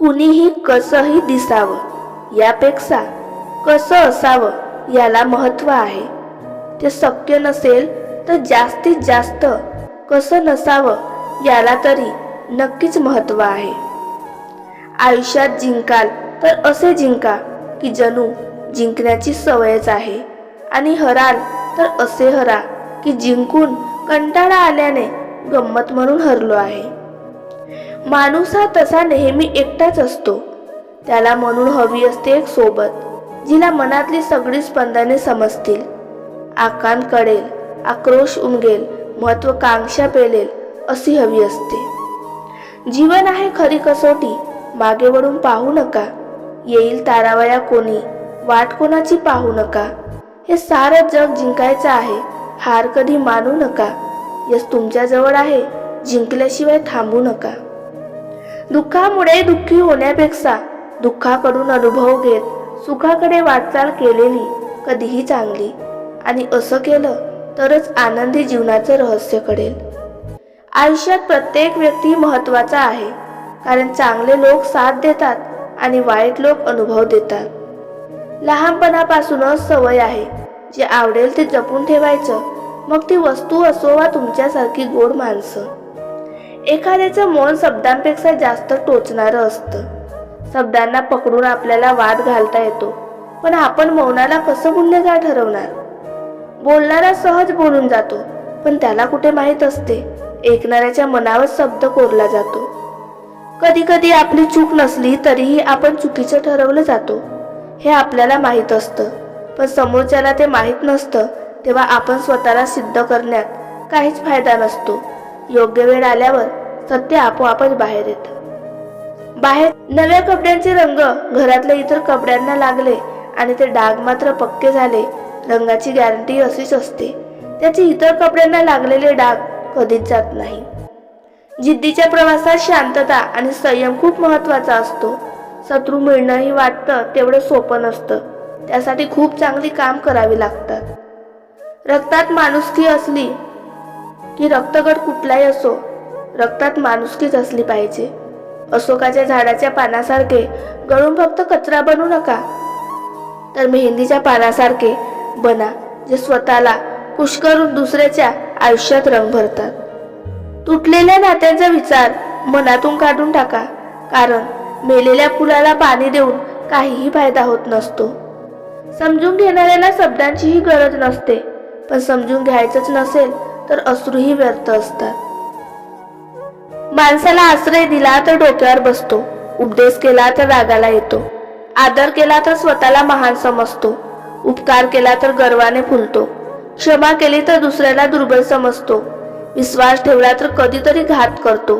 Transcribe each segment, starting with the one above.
कुणीही कसंही दिसावं यापेक्षा कसं असावं याला महत्त्व आहे. ते शक्य नसेल तर जास्तीत जास्त कसं नसावं याला तरी नक्कीच महत्त्व आहे. आयुष्यात जिंकाल तर असे जिंका की जणू जिंकण्याची सवयच आहे आणि हराल तर असे हरा की जिंकून कंटाळा आल्याने गंमत म्हणून हरलो आहे. माणूस हा तसा नेहमी एकटाच असतो. त्याला म्हणून हवी असते एक सोबत जिला मनातली सगळी स्पंदने समजतील. आकांत कळेल आक्रोश उमगेल महत्वाकांक्षा पेलेल अशी हवी असते. जीवन आहे खरी कसोटी मागे वळून पाहू नका. येईल तारावया कोणी वाट कोणाची पाहू नका. हे सारं जग जिंकायचं आहे हार कधी मानू नका. यश तुमच्याजवळ आहे जिंकल्याशिवाय थांबू नका. दुःखामुळे दुःखी होण्यापेक्षा दुःखाकडून अनुभव घेत सुखाकडे वाटचाल केलेली कधीही चांगली आणि असं केलं तरच आनंदी जीवनाचं रहस्य कळेल. आयुष्यात प्रत्येक व्यक्ती महत्त्वाचा आहे कारण चांगले लोक साथ देतात आणि वाईट लोक अनुभव देतात. लहानपणापासूनच सवय आहे जे आवडेल ते जपून ठेवायचं मग ती वस्तू असो वा तुमच्यासारखी गोड माणसं. एखाद्याचं मौन शब्दांपेक्षा जास्त टोचणारं असतं. शब्दांना पकडून आपल्याला वाद घालता येतो. पण आपण मौनाला कसं गुन्हेगार ठरवणार? बोलणारा सहज बोलून जातो पण त्याला कुठे माहीत असते? ऐकणाऱ्याच्या मनावर शब्द कोरला जातो. कधी कधी आपली चूक नसली तरीही आपण चुकीचं ठरवलं जातो. हे आपल्याला माहीत असतं. पण समोरच्याला ते माहीत नसतं तेव्हा आपण स्वतःला सिद्ध करण्यात काहीच फायदा नसतो. योग्य वेळ आल्यावर सत्य आपोआपच बाहेर येतं. बाहेर नव्या कपड्यांचे रंग घरातल्या इतर कपड्यांना लागले आणि ते डाग मात्र पक्के झाले रंगाची गॅरंटी अशीच असते. त्याचे इतर कपड्यांना लागलेले डाग कधीच जात नाही. जिद्दीच्या प्रवासात शांतता आणि संयम खूप महत्त्वाचा असतो. शत्रू मिळणंही वाटतं तेवढं सोपं नसतं. त्यासाठी खूप चांगली काम करावी लागतात. रक्तात माणुसकी असली की रक्तगट कुठलाही असो रक्तात माणुसकीच असली पाहिजे. अशोकाच्या झाडाच्या पानासारखे गळून फक्त कचरा बनू नका. तर मेहंदीच्या पानासारखे बना जे स्वतःला पुष्करून करून दुसऱ्याच्या आयुष्यात रंग भरतात. तुटलेल्या नात्यांचा विचार मनातून काढून टाका कारण मेलेल्या फुलाला पाणी देऊन काहीही फायदा होत नसतो. समजून घेणाऱ्याला शब्दांचीही गरज नसते पण समजून घ्यायचंच नसेल तर अश्रूही व्यर्थ असतात. माणसाला आश्रय दिला तर डोक्यावर बसतो. उपदेश केला तर रागाला येतो. आदर केला तर स्वतःला महान समजतो. उपकार केला तर गर्वाने फुलतो. क्षमा केली तर दुसऱ्याला दुर्बल समजतो. विश्वास ठेवला तर कधीतरी घात करतो.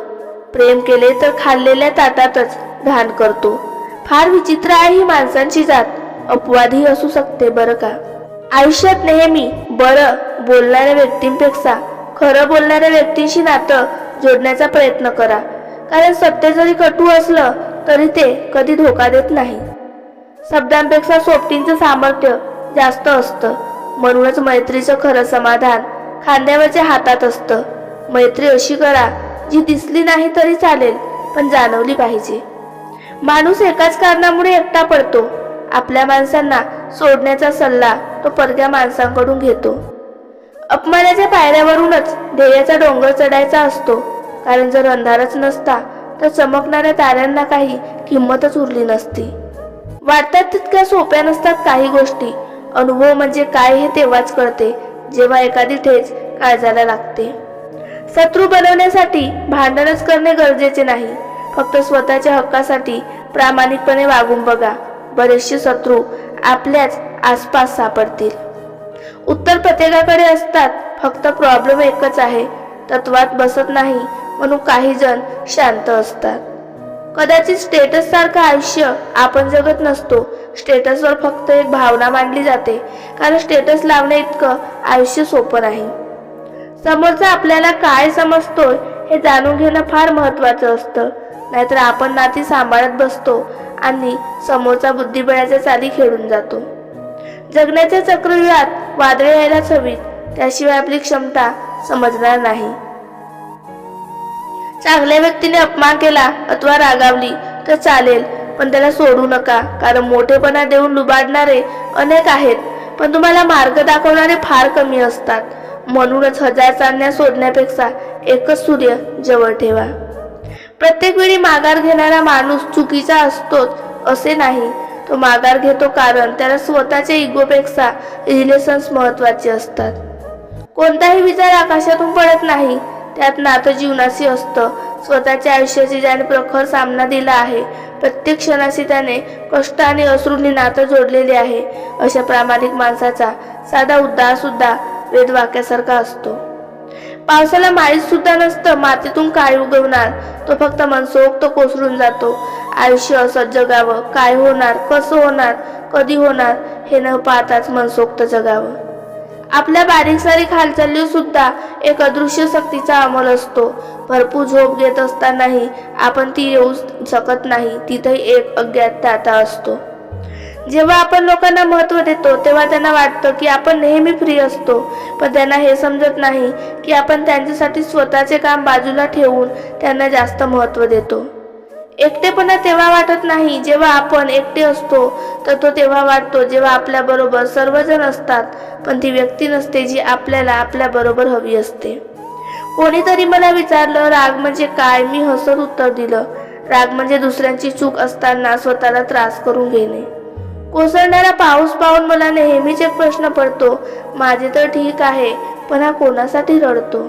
प्रेम केले तर खाल्लेल्या ताटातच घाण करतो. फार विचित्र आहे ही माणसांची जात. अपवादही असू शकते बरं का? आयुष्यात नेहमी बरं बोलणाऱ्या व्यक्तींपेक्षा खरं बोलणाऱ्या व्यक्तींशी नातं जोडण्याचा प्रयत्न करा. कारण सत्य जरी कटू असलं तरी ते कधी धोका देत नाही. शब्दांपेक्षा सोबतींचं सामर्थ्य जास्त असतं. म्हणूनच मैत्रीचं खरं समाधान खांद्यावरच्या हातात असतं. मैत्री अशी करा जी दिसली नाही तरी चालेल पण जाणवली पाहिजे. माणूस एकाच कारणामुळे एकटा पडतो. आपल्या माणसांना सोडण्याचा सल्ला तो परक्या माणसांकडून घेतो. अपमानाच्या पायऱ्यावरूनच ध्येयाचा डोंगर चढायचा असतो. कारण जर अंधारच नसता तर चमकणाऱ्या ताऱ्यांना काही किंमतच उरली नसती. वाटतात तितक्या सोप्या नसतात काही गोष्टी. अनुभव म्हणजे काय हे तेव्हाच कळते जेव्हा एखादी ठेच काळजाला लागते. शत्रू बनवण्यासाठी भांडणच करणे गरजेचे नाही. फक्त स्वतःच्या हक्कासाठी प्रामाणिकपणे वागून बघा. बरेचसे शत्रू आपल्याच आसपास सापडतील. उत्तर प्रत्येकाकडे असतात. फक्त प्रॉब्लेम एकच आहे. तत्वात बसत नाही म्हणून काही जण शांत असतात. कदाचित स्टेटस सारखं आयुष्य आपण जगत नसतो. स्टेटसवर फक्त एक भावना मांडली जाते. कारण स्टेटस लावणे इतकं आयुष्य सोपं नाही. समोरचा आपल्याला काय समजतोय हे जाणून घेणं फार महत्वाचं असतं. नाहीतर आपण नाती सांभाळत बसतो आणि समोरचा बुद्धिबळाच्या चाली खेळून जातो. जगण्याच्या चक्रव्यूहात वादळे यायलाच हवीत. त्याशिवाय आपली क्षमता समजणार नाही. चांगल्या व्यक्तीने अपमान केला अथवा रागावली तर चालेल पण त्याला सोडू नका कारण मोठेपणा देऊन लुबाडणारे अनेक आहेत पण तुम्हाला मार्ग दाखवणारे फार कमी असतात. म्हणूनच हजार चांदण्या सोडण्यापेक्षा एकच सूर्य जवळ ठेवा. प्रत्येक वेळी माघार घेणारा माणूस चुकीचा असतोच असे नाही. तो माघार घेतो कारण त्याला स्वतःच्या इगोपेक्षा रिलेशन्स महत्त्वाचे असतात. कोणताही विचार आकाशातून पडत नाही. त्यात नातं जीवनाशी असतं. स्वतःच्या आयुष्याशी ज्याने प्रखर सामना दिला आहे प्रत्येक क्षणाशी त्याने कष्ट आणि अश्रूंनी नातं जोडलेले आहे अशा प्रामाणिक माणसाचा साधा उद्धार सुद्धा वेदवाक्यासारखा असतो. पावसाला माहीत सुद्धा नसतं मातीतून काय उगवणार. तो फक्त मनसोक्त कोसळून जातो. आयुष्य असं जगावं. काय होणार? कसं होणार? कधी होणार? हे न पाहताच मनसोक्त जगावं. आपल्या बारीक सारीक हालचाली सुद्धा एक अदृश्य शक्तीचा अमल असतो. भरपूर झोप घेत असतानाही आपण ती येऊ शकत नाही. तिथे एक अज्ञात अज्ञातता असतो. जेव्हा आपण लोकांना महत्त्व देतो तेव्हा त्यांना वाटतं की आपण नेहमी फ्री असतो. पण त्यांना हे समजत नाही की आपण त्यांच्यासाठी स्वतःचे काम बाजूला ठेवून त्यांना जास्त महत्त्व देतो. एकटेपणा तेव्हा वाटत नाही जेव्हा आपण एकटे असतो तर तो तेव्हा वाटतो जेव्हा आपल्या बरोबर सर्वजण असतात. पण ती व्यक्ती नसते जी आपल्याला आपल्या बरोबर हवी असते. कोणीतरी मला विचारलं राग म्हणजे काय? मी हसत उत्तर दिलं राग म्हणजे दुसऱ्यांची चूक असताना स्वतःला त्रास करून घेणे. कोसळणारा पाऊस पाहून मला नेहमीच एक प्रश्न पडतो माझे तर ठीक आहे पण हा कोणासाठी रडतो?